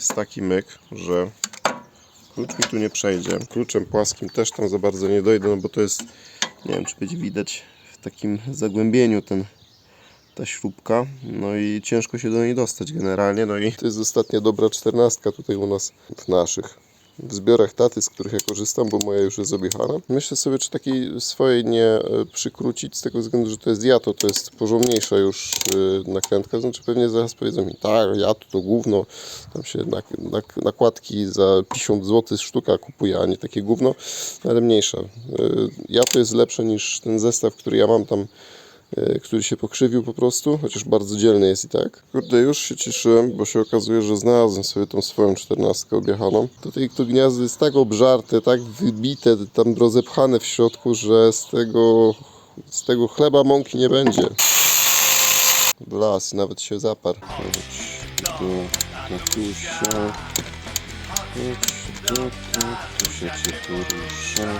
jest taki myk, że klucz mi tu nie przejdzie. Kluczem płaskim też tam za bardzo nie dojdę, no bo to jest, nie wiem czy będzie widać w takim zagłębieniu ten ta śrubka, no i ciężko się do niej dostać generalnie, no i to jest ostatnia dobra czternastka tutaj u nas w naszych w zbiorach taty, z których ja korzystam, bo moja już jest objechana. Myślę sobie, czy takiej swojej nie e, przykrócić, z tego względu, że to jest jato, to jest porządniejsza już e, nakrętka, znaczy pewnie zaraz powiedzą mi, tak, jato to gówno, tam się nak nak nakładki za 50 zł sztuka kupuje, a nie takie gówno, ale mniejsza. E, Jato jest lepsze niż ten zestaw, który ja mam tam który się pokrzywił po prostu, chociaż bardzo dzielny jest i tak. Kurde, już się cieszyłem, bo się okazuje, że znalazłem sobie tą swoją czternastkę objechaną. Tutaj to gniazdo jest tak obżarte, tak wybite, tam rozepchane w środku, że z tego, z tego chleba mąki nie będzie. Las, nawet się zaparł. Chodź tu, Katusia. Chodź tu się cię porusza.